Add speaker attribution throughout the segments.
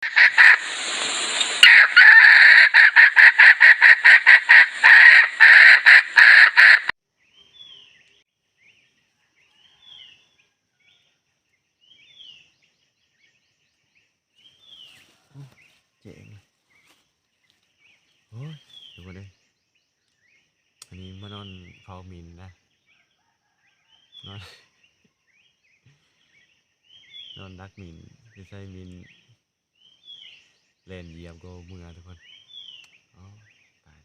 Speaker 1: เจ๋งโอ้ยดูมาเลยอันนี้มานอนเฝ้ามินนะ นอน นอนดักมินไม่ใช่มิน ก็มือทุกคนอ๋อตาย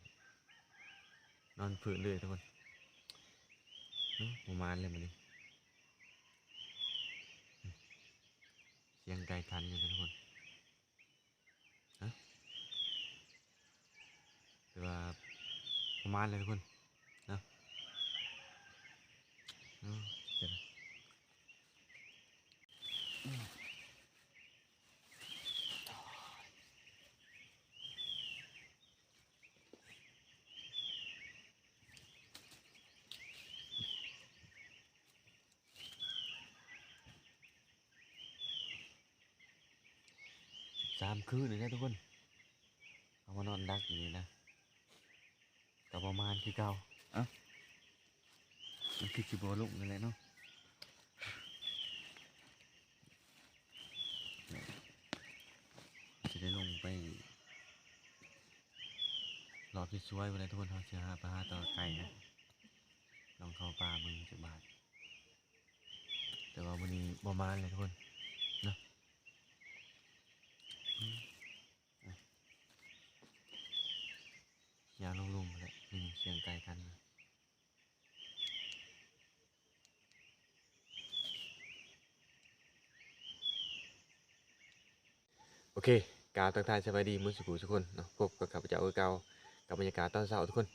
Speaker 1: นอนพื้นเลยทุกคนประมาณเลยมันนี่เสียงไกลทันอยู่ทุกคนแต่ว่าประมาณเลยทุกคนเนาะเนาะเดี๋ยวนะสาม คืนเลยนะทุกคน เอามานอนดักอย่างนี้นะก็ประมาณคือเก่าเอ้ามันคือจิบลุกนั่นแหละเนาะจะได้ลงไปรอบที่ช่วยไปเลยทุกคนเขาจะหาปลาหาต่อไก่นะลองเข้าป่ามึงจะบาทแต่ว่าวันนี้ประมาณเลยทุกคนเนาะอืมอะยางลงลุมเลยมีเสียงไก่กันนะโอเคกาวตักทายสบายดีมื้อสุขุทุกคนเนาะพบกับข้าพเจ้าเออเก่ากับบรรยากาศตอนเช้าทุกคน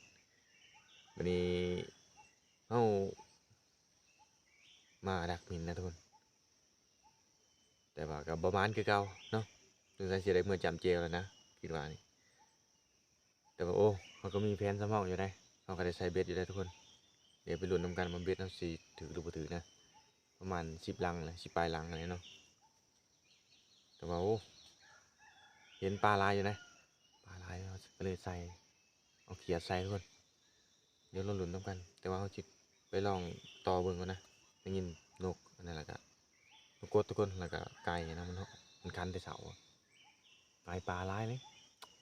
Speaker 1: วันนี้เฮามาดักมินนะทุกคน แต่ว่ากับประมาณคือเก่าเนาะถึงจะเสียได้เมื่อจำเจลแล้วนะคิดว่านี่แต่ว่าโอ้ เขาก็มีแผนสำรองอยู่ได้เขาก็ได้ใส่เบ็ดอยู่ได้ทุกคน เดี๋ยวไปลุ้นนำกันมาเบ็ดเอาสีถือหรือบ่ถือนะ ประมาณสิบลังเลยสิบปลายลังอะไรเนาะ แต่ว่าโอ้เห็นปลาลายอยู่นะ ปลาลายเราก็เลยใส่ เอาเขียดใส่ทุกคน เดี๋ยวเราหลุนน้ำกัน แต่ว่าเขาจิไปลองต่อเบิ่งก่อนนะได้ยินนกอันนั้นแหละก็นกกดทุกคนแล้วก็ไก่นะมันมันคันแต่เสาอะไก่ปลาลายเลย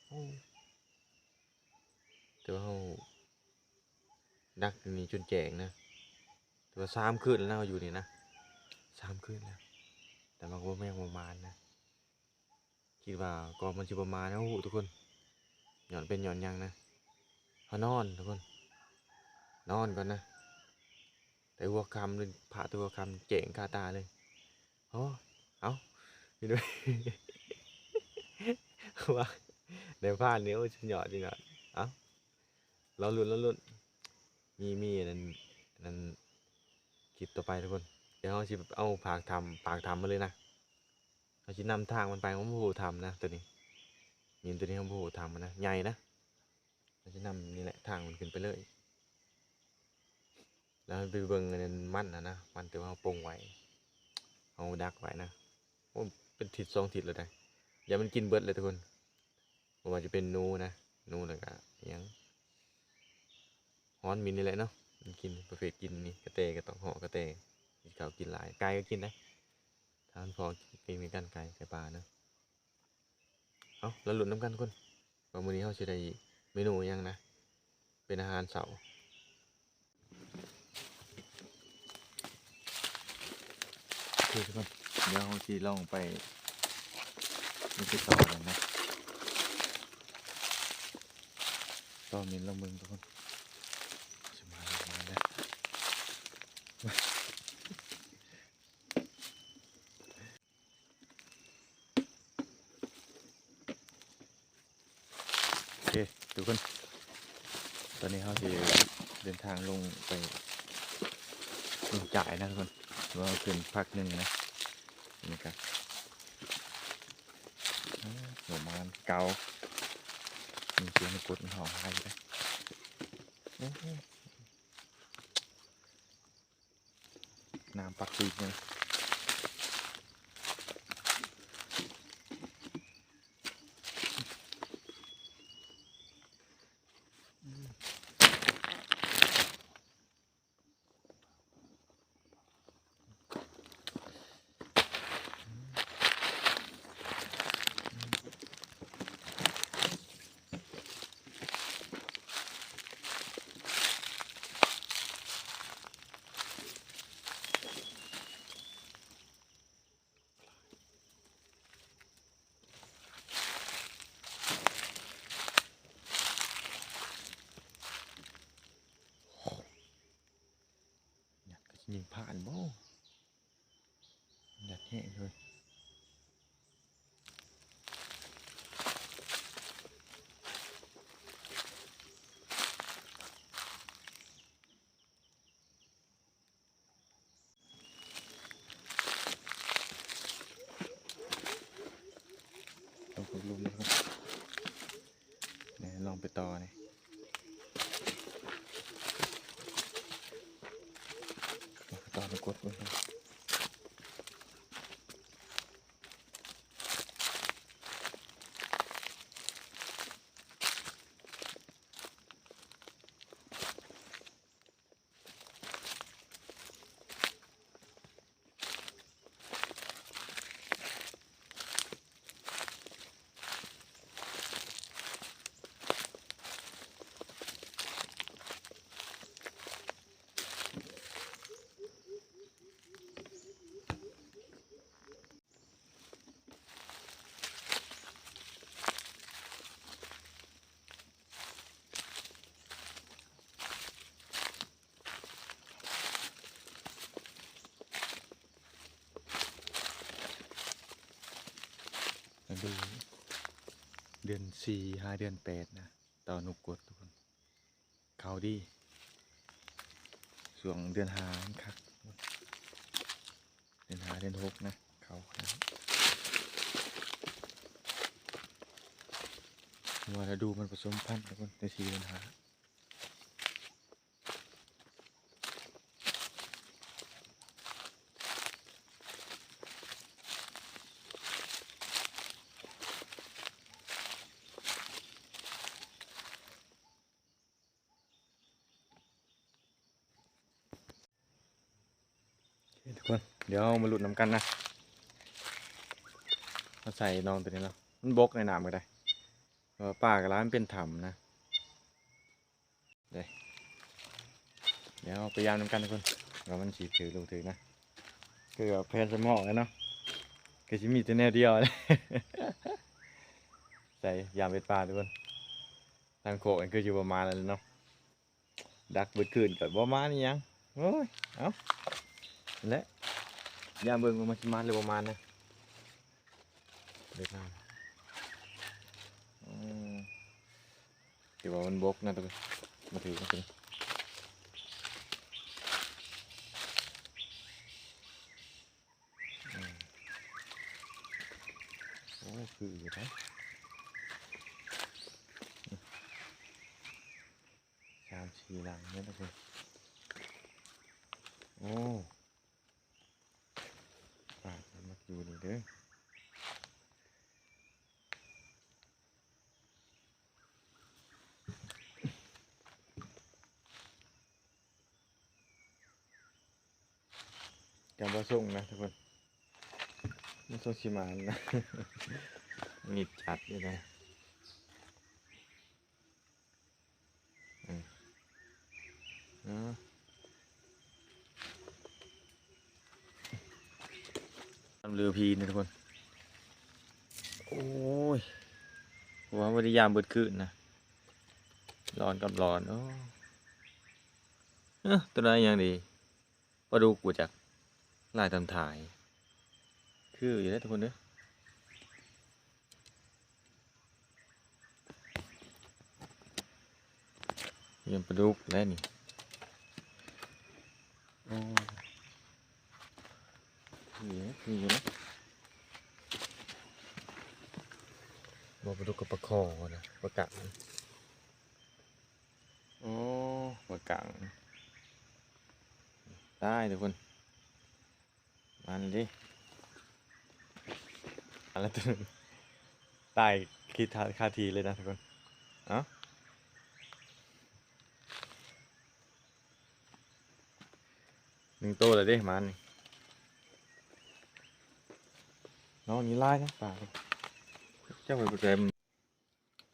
Speaker 1: โอ้ แต่ว่าเขาดักนี่จนแจงนะแต่ว่าสามคืนแล้วนะเราอยู่นี่นะสามคืนแล้วแต่มันก็บ่แม่งประมาณนะคิดว่าก็มันจะประมาณนะโอ้โหทุกคนหย่อนเป็นหย่อนยังนะพอนอนทุกคน นอนก่อนนะแต่หัวคำเลยผ่าตัวคำเจ๋งคาตาเลยโอ้เอาไปด้วยว่าเดี๋ยวพลาดนิ้วฉันหยอดจริงอะเอา เราลุ้นเราลุ้นมีมีนั้นนั้นคลิปต่อไปทุกคน เดี๋ยวเราจะเอาผากทำปากทำมาเลยนะเราจะนำทางมันไปของผู้ทำนะตัวนี้มีนตัวนี้ของผู้ทำมันนะใหญ่นะเราจะนำนี่แหละทางมันขึ้นไปเลย แล้วไปเบิ่งนั้นมันนะนะมันแต่ว่าเอาปรุงไว้เอาดักไว้นะโอ้เป็นทิศสองทิศเลยได้อย่ามันกินเบิดเลยทุกคนเพราะว่าจะเป็นนูนะนูแล้วก็ยัง ฮ้อนมินนี่แหละเนาะมันกินประเภทกินนี่กระเตกระตองห่อกระเตกินข้าวกินหลายไก่ก็กินได้ทานพอกินมีกันไก่ไก่ปลานะเอาแล้วหลุดน้ำกันคนว่ามื้อนี้เขาจะได้เมนูยังนะ เป็นอาหารเสาร์คือทุกคนเดี๋ยวเราจะลองไปนี่คือต่อกันนะต่อมินละมึงทุกคนจะมาแล้วมาแล้ว โอ เคทุกคน ตอนนี้เขาจะเดินทางลงไปลงจ่ายนะทุกคนหรือว่าขึ้นพักหนึ่งนะนี่ครับหัวมันเกามีเสียงกดหอมอะไรได้โอ้โหน้ำปักปีกเนี่ย ยิงผ่านบ่ดัดแห้งเลยลองขุดหลุมนะครับเนี่ยลองไปต่อเนี่ย ต่อไปกดไว้ครับมา ดู เดือนสี่ห้าเดือนแปดนะต่อนุกกดทุกคนเขาดีส่วนเดือนหาครับเดือนหาเดือนหกนะเขาครับว่าจะดูมันผสมพันธุ์ทุกคนในสี่เดือนหา โอเคทุกคน เดี๋ยวมาหลุดน้ำกันนะมาใส่นองตัวนี้เนาะมันบกในน้ำก็ได้เพราะว่าป้ากับร้านเป็นถ้ำนะเดี๋ยวเดี๋ยวพยายามน้ำกันทุกคนเรามันฉีดถือลูกถือนะคือแบบแพนสมองแล้วเนาะก็จะมีแต่แนวเดียวเลยใส่ยามเป็นปลาทุกคนทางโคกมันคืออยู่ประมาณนั้นเนาะดักเบิดคืนกับประมานี้ยังโอ้ย เอาและ ยามเบิ่งว่ามันสิมาหรือประมาณนะเด็กน้ำอืมถือว่ามันบกนะตัวมาถือมาถือโอ้คืออยู่นะสามสี่หลังนี่ยทุกคนโอ้ ปากมันมาอยู่นี่เด้อ จำว่าส่งนะทุกคนไม่ส่งชิมานนะมีจัดอยู่นะทำเรือพีนะทุกคน โอ้ยว่าวันนี้ยามเบิดคืนนะร้อนกับร้อนโอ้เอ้อตัวนั้นยังดีปลาดูกูจาก ลายตำถ่าย คืออยู่ได้ทุกคนเด้อยังปลาดุกแล้วนี่โอ้ยนี่คืออยู่นะบอกปลาดุกกับปลาคอนะปลากังโอ้ปลากังได้ทุกคน มันดิอะไรตัวนึงตายคิดทาคาทีเลยนะทุกคน เอ้าหนึ่งตัวเลยดิมันน้องนี่ไล่นะป่าเจ้าไปประเต็ม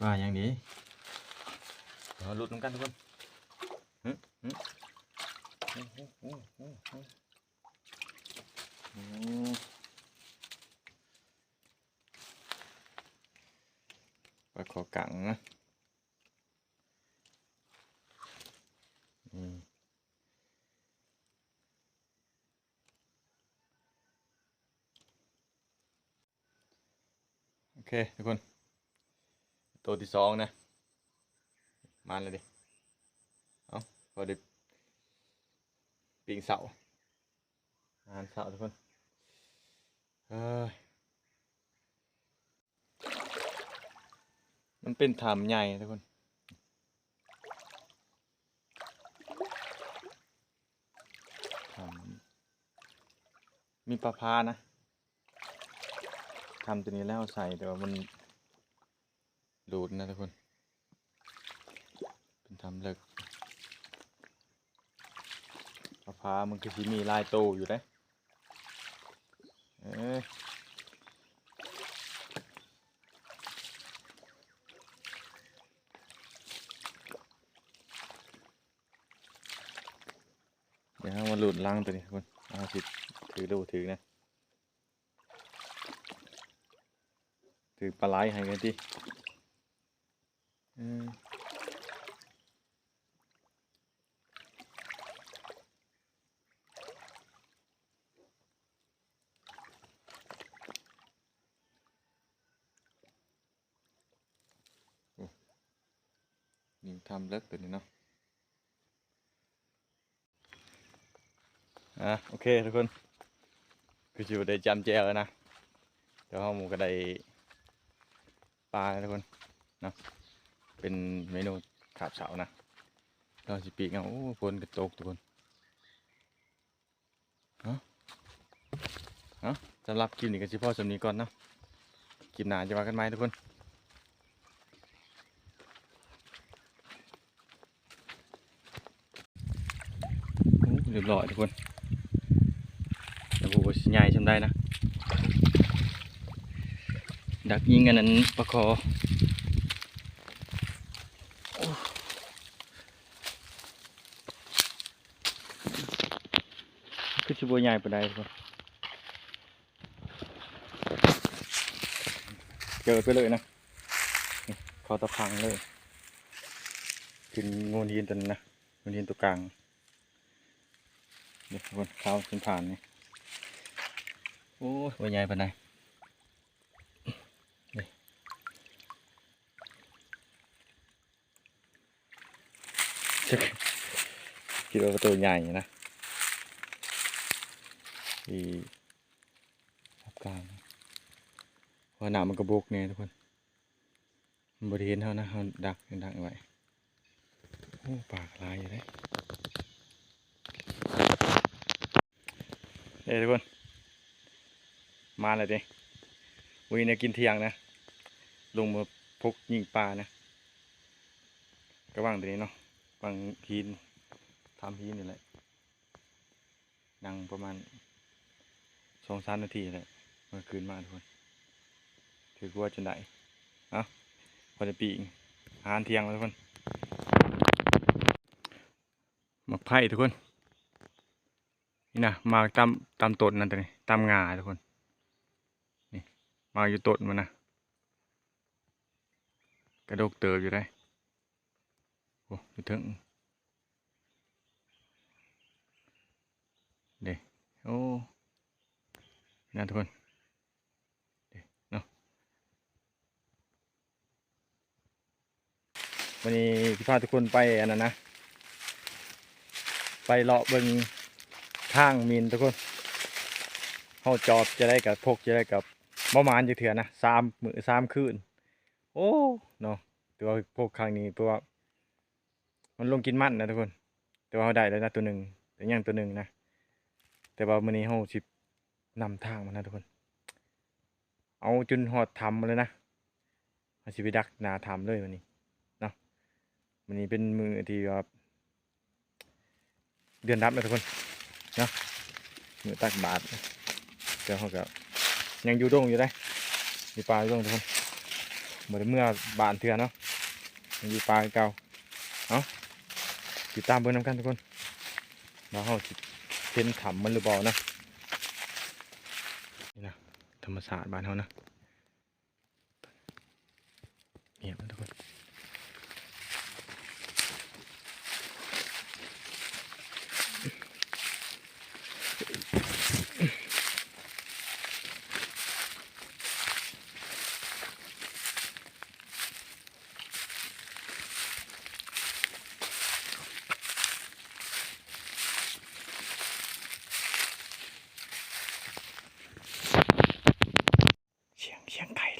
Speaker 1: ป่าอย่างนี้หลุดน้ำกันทุกคนอ้โหโอ้โหโอ้โหโอ้ ปลาขอกังนะนี่โอเค ทุกคน ตัวที่สองนะ มาเลยดิ เอาพอดีปิงเสา งานเสาทุกคน มันเป็นถามใหญ่ทุกคนทำมีปลาพานะทำตัวนี้แล้วใส่แต่ว่ามันดูดนะทุกคน เป็นทำเลิกปลาพามันคือที่มีลายโตอยู่ได้ เอ้ยเดี๋ยวเอามาหลุดลังตัวนี้ทุกคนเอาสิถือดูถือนะ ถือปลาไหลให้กันที่เออโอ้นี่ทำเลิกตัวนี้เนาะ อะโอเคทุกคน คือจิวได้จำแจวนะเดี๋ยวเราหมูก็ได้ปลาทุกคนเนาะเป็นเมนูขาบเสานะเราสิปีกเอาโอ้ฝนกระตกทุกคนเนะเนาะสำหรับคลิปนี้ก็สิพ่อสำนีก่อนเนาะคลิปหนาจะว่ากันไหมทุกคนเรียบร้อยทุกคน แต่ใหญ่ชำได้นะ ดักยิงกันนั้นประคอโอ้คือชิบัวใหญ่ปานใดทุกคนเจอไปเลยนะนี่เขาตะพังเลยขึ้นงูหินตัวนั้นนะงูหินตัวกลางนี่ทุกคนเขาขึ้นผ่านนี่ โอ้ยบัวใหญ่ปานใดคิดว่าประตูใหญ่นะที่รับกลางเพราหนามันกระบกเนี่ยทุกคนมันบริเห็นเท่านะเขาดักดักไว้โอ้ปากลายอยู่เลยเอ้ยทุกคน มาเลยดิวีเนี่ยกินเที่ยงนะ ลงมาพกยิงปลานะกระว่างตัวนี้เนาะฟังพีนทำพีนนี่แหละนั่งประมาณสองสามนาทีแหละเมื่อคืนมาทุกคน ถือว่าจนได้เอาพอจะปีกอาหารเที่ยงแล้วทุกคนหมักไผ่ทุกคน นี่นะมาตามตามต้นนั่นตัวนี้ตามงาทุกคน มาอยู่ต้นมันนะกระดกเติบอยู่ได้โอ้ยถึงเด้โอ้นะทุกคนเดนาะวันนี้พี่พาทุกคนไปอันนั้นนะ ไปเลาะบิ่งทางมีนทุกคนเฮาจอบจะได้กับพกจะได้กับ ประมาณจะเถื่อนะสามมือสามคืน โอ้เนาะตัวพวกครั้งนี้เพราะว่ามันลงกินมันนะทุกคน แต่ว่าเขาได้แล้วนะตัวหนึ่งแต่ยังตัวหนึ่งนะแต่ว่ามื้อนี้เขาสินำทางมานะทุกคน เอาจนหอดทำมาเลยนะอาสิไปดักนาทำเลยวันนี้เนาะวันนี้เป็นมือที่ว่าเดือนรับนะทุกคนเนาะมือตักบาทเดี๋ยวเขาก็ ยังอยู่ดงอยู่ได้มีปลาอยู่ดงทุกคนเหมือนเมื่อบานเถื่อเนาะยังอยู่ปลาเก่าเอาติดตามเบอร์น้ำกันทุกคนแล้วเราสิเห็นถ้ำมันหรือเปล่านะนี่นะธรรมศาสตร์บ้านเขานะ 展開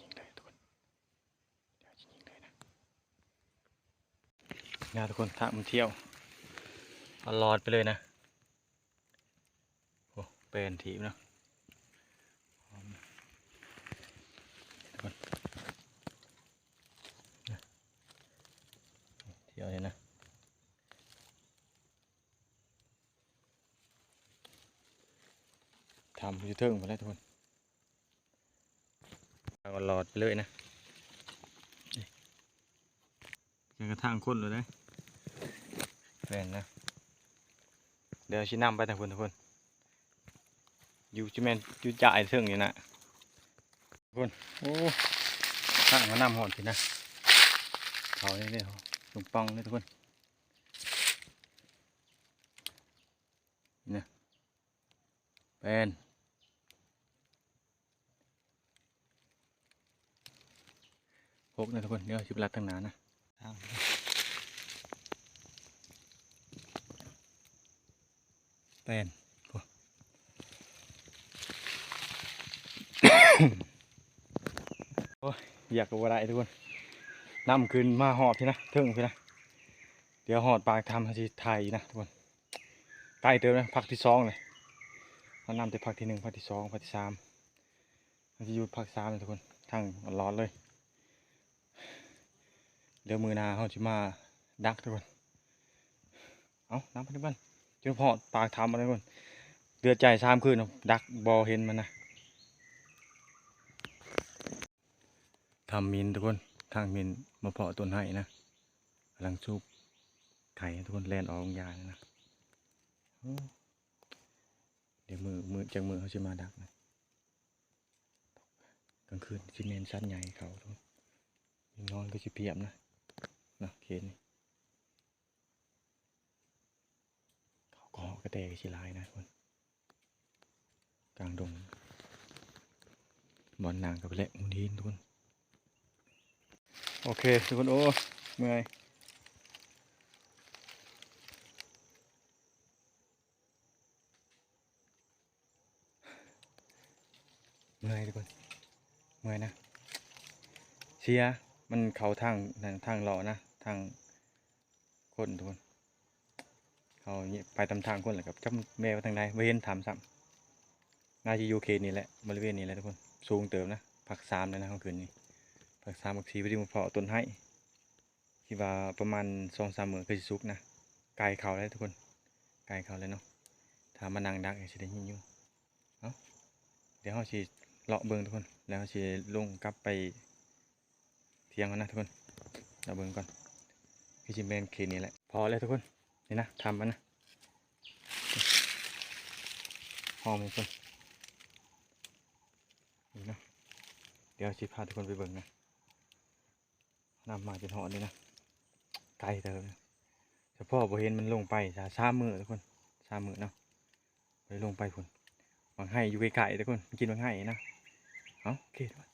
Speaker 1: ยิ
Speaker 2: งเลยทุกคนเดี๋ยวจะยิงเลยนะนะทุกคนทามันเที่ยวเอาหลอดไปเลยนะโอ้เป็นทีมเนาะทุกคนเที่ยวเลยนะทำยูเทิงหมดแล้วทุกคน ลอดไปเลยนะนี่เจอกระทั่งคนเลยนะแฟนนะเดี๋ยวชี้นำไปทางคนทุกคนอยู่จิแมนอยู่จ่ายเทิงอยู่นะทุกคนโอ้ข้างมานำหอดสินะเขาเนี่ยเนี่ยลุงปองเลยทุกคนนี่นะเป็น กนะทุกคน เดี๋ยวชิบลัดตั้งนานนะเป็นโอ้ยอยากกับอะไรทุกคนนำขึ้นมาหอบทีนะเทิงพี่นะ เดี๋ยวหอดปากทำที่ไทยนะทุกคนใกล้เติมนะพักที่สองเลยเรานำแต่พักที่หนึ่งพักที่สองพักที่สามมันจะอยู่พักสามเลยทุกคนทั้งร้อนเลย เดี๋ยวมือนาเขาจะมาดักทุกคน เอาน้ำพันธุ์บ้านจนพอปากทำอะไรทุกคนเดือดใจสามคืนนะดักบอเห็นมันนะทำมินทุกคนทางมินมาเพาะต้นไห้นะกำลังซุบไข่ทุกคนแล่นออกยาเลยนะเดี๋ยวมือมือจากมือเขาจะมาดักนะกลางคืนซีเมนสั้นใหญ่เขาทุกคนนอนก็จะเปียบนะ นะเคนนี่เขาก็กระแตกชิลายนะทุกคนกลางดงบอลนางกับเละมุนีนทุกคน โอเค ทุกคน โอ้เมื่อยเมื่อยทุกคนเมื่อยนะเสียมันเขาทางทางเลาะนะ ทางคนทุกคนเขาเนี่ยไปตามทางคนแหละครับจำแม่ว่าทางใดไม่เห็นถามซ้ำน่าจะอยูเคนี่แหละบริเวณนี้แหละทุกคนสูงเติมนะผักสามเลยนะเมื่อคืนนี้ผักสามผักสีพอดีมาเพาะต้นให้คิดว่าประมาณสองสามหมื่นคือสุกนะไกลเขาเลยทุกคนไกลเขาเลยเนาะถามานั่งดักสิได้ยินอยู่เอ้าเดี๋ยวเขาสิเลาะเบิ่งทุกคน แล้วเขาสิลงกลับไปเที่ยงแล้วนะทุกคนเราเบิ่งก่อน พี่จิมเป็นคืนนี้แหละ พอแล้วทุกคนนี่นะทำมันนะหอมทุกคนนี่นะเดี๋ยวชิพาทุกคนไปเบิ่งนะนำมาจนหอดเลยนะไกลเติมนะเฉพาะบเห็นมันลงไปจะสามือทุกคนสามือเนาะไปลงไปคุณวางให้อยู่ไกลๆทุกคนกินวางให้นะเอาโอเคทุกคน